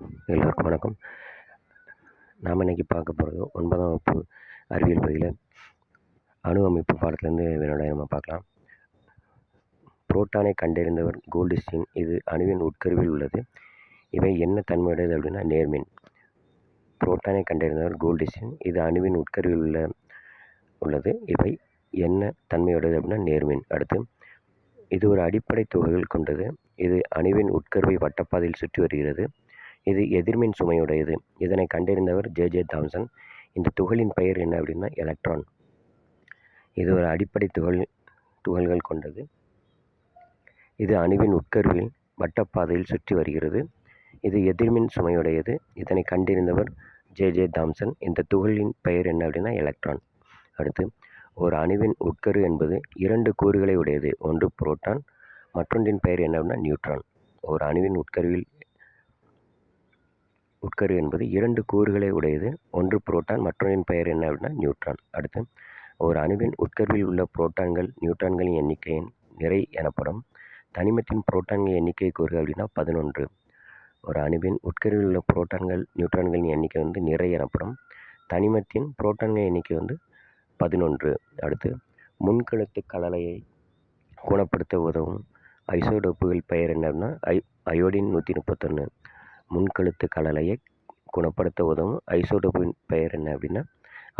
எல்லோருக்கும் வணக்கம். நாம் இன்றைக்கி பார்க்க போகிறது ஒன்பதாம் வகுப்பு அறிவியல் பகுதியில் அணு அமைப்பு பாடத்துலேருந்து வினாடி நம்ம பார்க்கலாம். புரோட்டானை கண்டறிந்தவர் கோல்டிஸ்டின் இது அணுவின் உட்கருவில் உள்ளது. இவை என்ன தன்மையுடையது அப்படின்னா நேர்மின் புரோட்டானை கண்டறிந்தவர் கோல்டிஸ்டின் இது அணுவின் உட்கருவில் உள்ள உள்ளது. இவை என்ன தன்மையுடையது அப்படின்னா நேர்மின் அடுத்து இது ஒரு அடிப்படை தொகைகள் கொண்டது. இது அணுவின் உட்கருவை வட்டப்பாதையில் சுற்றி வருகிறது. இது எதிர்மின் சுமையுடையது. இதனை கண்டறிந்தவர் ஜே. ஜே. தாம்சன். இந்த துகளின் பெயர் என்ன அப்படின்னா எலக்ட்ரான். இது ஒரு அடிப்படை துகள் துகள்கள் கொண்டது. இது அணுவின் உட்கருவில் வட்டப்பாதையில் சுற்றி வருகிறது. இது எதிர்மின் சுமையுடையது. இதனை கண்டறிந்தவர் ஜே. ஜே. தாம்சன். இந்த துகளின் பெயர் என்ன அப்படின்னா எலக்ட்ரான். அடுத்து ஒரு அணுவின் உட்கரு என்பது இரண்டு கூறுகளை உடையது. ஒன்று புரோட்டான் மற்றொன்றின் பெயர் என்ன அப்படின்னா நியூட்ரான். ஒரு அணுவின் உட்கருவில் உட்கரு என்பது இரண்டு கூறுகளை உடையது. ஒன்று புரோட்டான் மற்றொன்றின் பெயர் என்ன அப்படின்னா நியூட்ரான். அடுத்து ஒரு அணுவின் உட்கருவில் உள்ள புரோட்டான்கள் நியூட்ரான்களின் எண்ணிக்கையின் நிறை எனப்படும். தனிமத்தின் புரோட்டான்கள் எண்ணிக்கை கூறுகள் அப்படின்னா பதினொன்று. ஒரு அணுவின் உட்கருவில் உள்ள புரோட்டான்கள் நியூட்ரான்களின் எண்ணிக்கை வந்து நிறை எனப்படும். தனிமத்தின் புரோட்டான்கள் எண்ணிக்கை வந்து பதினொன்று. அடுத்து முன்கழுத்து கலலையை குணப்படுத்த உதவும் ஐசோடோப்புகள் பெயர் என்னன்னா ஐ அயோடின் நூற்றி முப்பத்தொன்று முன்கழுத்து கலலையை குணப்படுத்த உதவும் ஐசோடோப்பின் பெயர் என்ன அப்படின்னா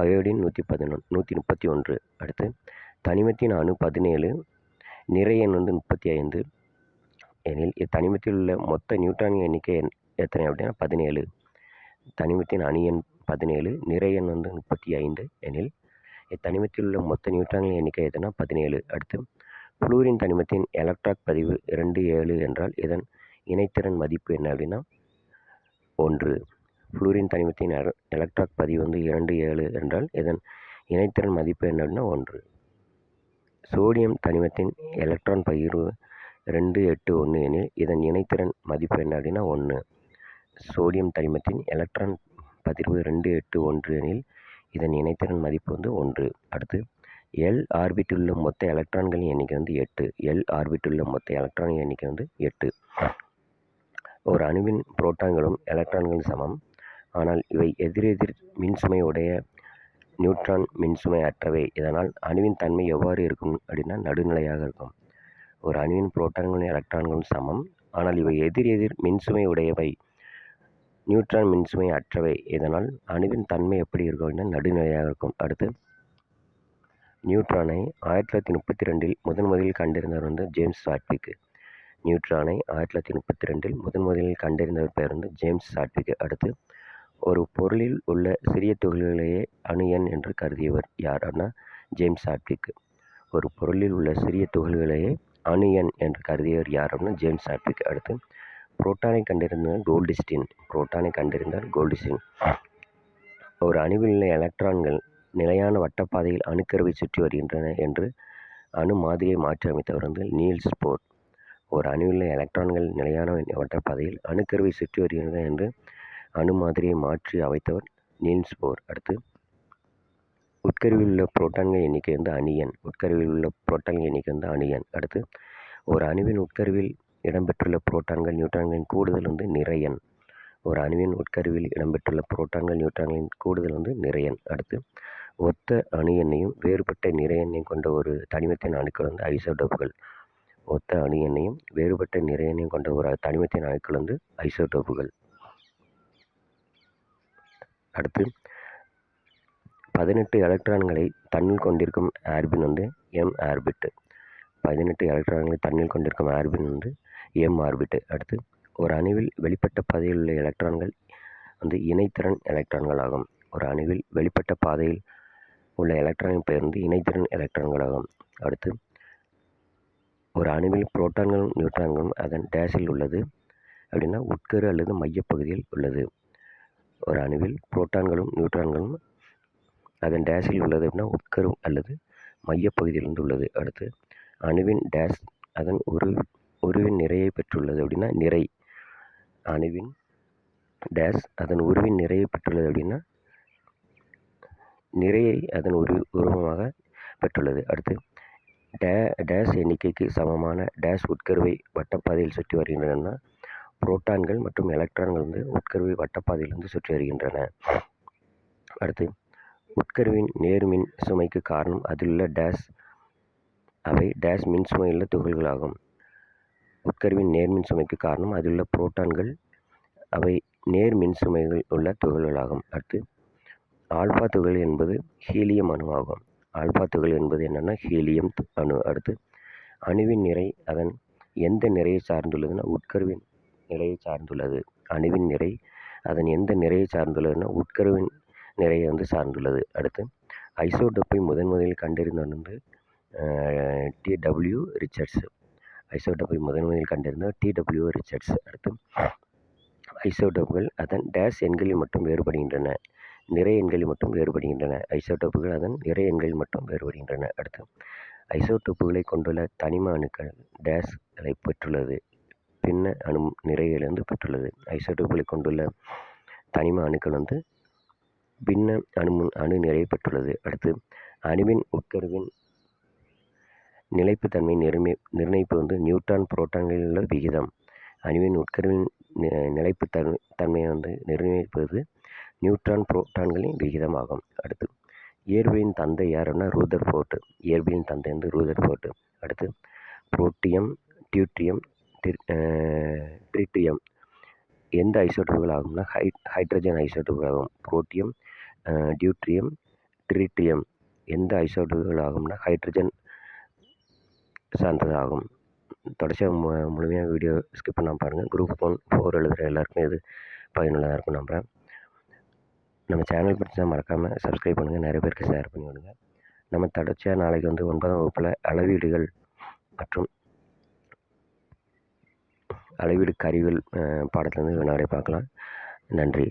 அயோடின் நூற்றி பதினொன்று நூற்றி முப்பத்தி ஒன்று. அடுத்து தனிமத்தின் அணு பதினேழு நிறை எண் வந்து முப்பத்தி ஐந்து. எனில் இத்தனிமத்தில் உள்ள மொத்த நியூட்ரான் எண்ணிக்கை எத்தனை அப்படின்னா பதினேழு. தனிமத்தின் அணு எண் பதினேழு நிறை எண் வந்து முப்பத்தி ஐந்து. எனில் இத்தனிமத்தில் உள்ள மொத்த நியூட்ரான்களின் எண்ணிக்கை எத்தனை பதினேழு. அடுத்து ஃப்ளூரின் தனிமத்தின் எலக்ட்ராக் பதிவு இரண்டு ஏழு என்றால் இதன் இணைத்திறன் மதிப்பு என்ன அப்படின்னா ஒன்று. ஃப்ளூரின் தனிமத்தின் எலக்ட்ராக் பதிவு வந்து இரண்டு ஏழு என்றால் இதன் இணைத்திறன் மதிப்பு என்ன ஒன்று. சோடியம் தனிமத்தின் எலக்ட்ரான் பகிர்வு ரெண்டு எட்டு ஒன்று எனில் இதன் இணைத்திறன் மதிப்பு என்ன அப்படின்னா ஒன்று. சோடியம் தனிமத்தின் எலக்ட்ரான் பதிர்வு ரெண்டு எட்டு ஒன்று எனில் இதன் இணைத்திறன் மதிப்பு வந்து ஒன்று. அடுத்து எல் ஆர்பிட்டில் உள்ள மொத்த எலக்ட்ரான்களின் எண்ணிக்கை வந்து எட்டு. எல் ஆர்பிட்டில் உள்ள மொத்த எலக்ட்ரான் எண்ணிக்கை வந்து எட்டு. ஒரு அணுவின் புரோட்டான்களும் எலக்ட்ரான்களும் சமம். ஆனால் இவை எதிரெதிர் மின்சுமை உடைய நியூட்ரான் மின்சுமை அற்றவை. இதனால் அணுவின் தன்மை எவ்வாறு இருக்கும் அப்படின்னா நடுநிலையாக இருக்கும். ஒரு அணுவின் புரோட்டான்களும் எலக்ட்ரான்களும் சமம். ஆனால் இவை எதிர் எதிர் மின்சுமை உடையவை நியூட்ரான் மின்சுமை அற்றவை. இதனால் அணுவின் தன்மை எப்படி இருக்கும் அப்படின்னா நடுநிலையாக இருக்கும். அடுத்து நியூட்ரானை ஆயிரத்தி தொள்ளாயிரத்தி முப்பத்தி ரெண்டில் முதன் முதலில் கண்டறிந்தவர் வந்து ஜேம்ஸ் வாட்விக்கு. நியூட்ரானை ஆயிரத்தி தொள்ளாயிரத்தி முப்பத்தி ரெண்டில் முதன் முதலில் கண்டறிந்தவர் பெயர் வந்து ஜேம்ஸ் சாட்விக் அடுத்து ஒரு பொருளில் உள்ள சிறிய துகள்களையே அணு எண் என்று கருதியவர் யார் ஜேம்ஸ் சாட்விக். ஒரு பொருளில் உள்ள சிறிய துகள்களையே அணு எண் என்று கருதியவர் யார் அப்படின்னா ஜேம்ஸ் சாட்விக் அடுத்து புரோட்டானை கண்டறிந்தவர் கோல்டிஸ்டின் புரோட்டானை கண்டறிந்தார் கோல்டிஸ்டின். ஒரு அணுவில் உள்ள எலக்ட்ரான்கள் நிலையான வட்டப்பாதையில் அணுக்கருவை சுற்றி வருகின்றன என்று அணு மாதிரியை மாற்றி அமைத்தவர் வந்து நீல்ஸ் போர். ஒரு அணுவில் எலக்ட்ரான்கள் நிலையான வட்டப்பாதையில் அணுக்கருவை சுற்றி வருகிறது என்று அணு மாதிரியை மாற்றி அமைத்தவர் நீல்ஸ் போர். அடுத்து உட்கருவில் உள்ள புரோட்டான்கள் எண்ணிக்கை வந்து அணியன் உட்கருவில் உள்ள புரோட்டான்கள் எண்ணிக்கை வந்து அணியன் அடுத்து ஒரு அணுவின் உட்கருவில் இடம்பெற்றுள்ள புரோட்டான்கள் நியூட்ரான்களின் கூடுதல் வந்து நிறையன் ஒரு அணுவின் உட்கருவில் இடம்பெற்றுள்ள புரோட்டான்கள் நியூட்ரான்களின் கூடுதல் வந்து நிறையன் அடுத்து ஒத்த அணு எண்ணையும் வேறுபட்ட நிறையெண்ணையும் கொண்ட ஒரு தனிமத்தின் அணுக்கள் வந்து ஐசோடோப்புகள். ஒத்த அணு எண்ணையும் வேறுபட்ட நிறை எண்ணையும் கொண்ட ஒரு தனிமத்தின் அணுக்கள் வந்து ஐசோடோப்புகள். அடுத்து பதினெட்டு எலக்ட்ரான்களை தன்னில் கொண்டிருக்கும் ஆர்பின் வந்து எம் ஆர்பிட்டு பதினெட்டு எலக்ட்ரான்களை தன்னில் கொண்டிருக்கும் ஆர்பின் வந்து எம் ஆர்பிட்டு அடுத்து ஒரு அணுவில் வெளிப்பட்ட பாதையில் உள்ள எலக்ட்ரான்கள் வந்து இணைத்திறன் எலக்ட்ரான்கள் ஆகும். ஒரு அணுவில் வெளிப்பட்ட பாதையில் உள்ள எலக்ட்ரானின் பெயர் வந்து இணைத்திறன் எலக்ட்ரான்கள் ஆகும். அடுத்து ஒரு அணுவில் புரோட்டான்களும் நியூட்ரான்களும் அதன் டேஸில் உள்ளது அப்படின்னா உட்கரு அல்லது மையப்பகுதியில் உள்ளது. ஒரு அணுவில் புரோட்டான்களும் நியூட்ரான்களும் அதன் டேஸில் உள்ளது அப்படின்னா உட்கரு அல்லது மையப்பகுதியிலிருந்து உள்ளது. அடுத்து அணுவின் டேஸ் அதன் ஒரு உருவின் நிறையை பெற்றுள்ளது அப்படின்னா நிறை. அணுவின் டேஸ் அதன் உருவின் நிறையை பெற்றுள்ளது அப்படின்னா நிறையை அதன் உரு உருவமாக பெற்றுள்ளது. அடுத்து டே டேஷ் எண்ணிக்கைக்கு சமமான டேஷ் உட்கருவை வட்டப்பாதையில் சுற்றி வருகின்றன. புரோட்டான்கள் மற்றும் எலக்ட்ரான்கள் வந்து உட்கருவை வட்டப்பாதையிலிருந்து சுற்றி வருகின்றன. அடுத்து உட்கருவின் நேர்மின் சுமைக்கு காரணம் அதிலுள்ள டேஷ். அவை டேஷ் மின் சுமையுள்ள துகள்களாகும். உட்கருவின் நேர்மின் சுமைக்கு காரணம் அதிலுள்ள புரோட்டான்கள். அவை நேர் மின் சுமைகள் உள்ள துகள்களாகும். அடுத்து ஆல்பா துகள் என்பது ஹீலியம் அணுவாகும். ஆல்பா துகள் என்பது என்னென்னா ஹீலியம் அணு அடுத்து அணுவின் நிறை அதன் எந்த நிறையை சார்ந்துள்ளதுன்னா உட்கருவின் நிறையை சார்ந்துள்ளது. அணுவின் நிறை அதன் எந்த நிறையை சார்ந்துள்ளதுன்னா உட்கருவின் நிறையை வந்து சார்ந்துள்ளது. அடுத்து ஐசோடோப்பை முதன் முதலில் கண்டறிந்தவர் வந்து டி டபிள்யூ ரிச்சர்ட்ஸ். ஐசோடோப்பை முதன் முதலில் கண்டறிந்தவர் டி டபிள்யூ ரிச்சர்ட்ஸ். அடுத்து ஐசோடோப்புகள் அதன் டேஸ் எண்களில் மட்டும் வேறுபடுகின்றன. நிறை எண்களில் மட்டும் வேறுபடுகின்றன. ஐசோடோப்புகள் அதன் நிறை எண்களில் மட்டும் வேறுபடுகின்றன. அடுத்து ஐசோடோப்புகளை கொண்டுள்ள தனிம அணுக்கள் டேஸ்களை பெற்றுள்ளது. பின்ன அணு நிறையிலிருந்து பெற்றுள்ளது. ஐசோடோப்புகளை கொண்டுள்ள தனிம அணுக்கள் வந்து பின்ன அணு அணு நிறையை பெற்றுள்ளது. அடுத்து அணுவின் உட்கருவின் நிலைப்புத்தன்மை நிர்ணய நிர்ணயிப்பு வந்து நியூட்ரான் புரோட்டான்களில் உள்ள விகிதம். அணுவின் உட்கருவின் நிலைப்பு தன் தன்மையை வந்து நிர்ணயிப்பது நியூட்ரான் புரோட்டான்களின் விகிதமாகும். அடுத்து இயற்பியின் தந்தை யாருன்னா ரூதர் ஃபோர்ட்டு இயற்பியின் தந்தை வந்து ரூதர் ஃபோர்ட்டு அடுத்து புரோட்டியம் டியூட்ரியம் ட்ரிட்டியம் எந்த ஐசோட்டோப்புகள் ஆகும்னா ஹை ஹைட்ரஜன் ஐசோட்டோப்புகள் ஆகும். புரோட்டியம் டியூட்ரியம் ட்ரிட்டியம் எந்த ஐசோட்டோப்புகள் ஆகும்னா ஹைட்ரஜன் சார்ந்ததாகும் தொடர்ச்சியாக மு முழுமையாக வீடியோ ஸ்கிப் பண்ணாமல் பாருங்கள் குரூப் ஒன் ஃபோர் எழுதுகிற எல்லாருக்குமே இது பயனுள்ளதாக இருக்கும் நம்புகிறேன் நம்ம சேனல் பிடிச்சா மறக்காமல் சப்ஸ்கிரைப் பண்ணுங்கள் நிறைய பேருக்கு ஷேர் பண்ணி விடுங்க. நம்ம தொடர்ச்சியாக நாளைக்கு வந்து ஒன்பதாம் வகுப்பில் அளவீடுகள் மற்றும் அளவீடு கருவிகள் பாடத்துலேருந்து வினாடி பார்க்கலாம். நன்றி.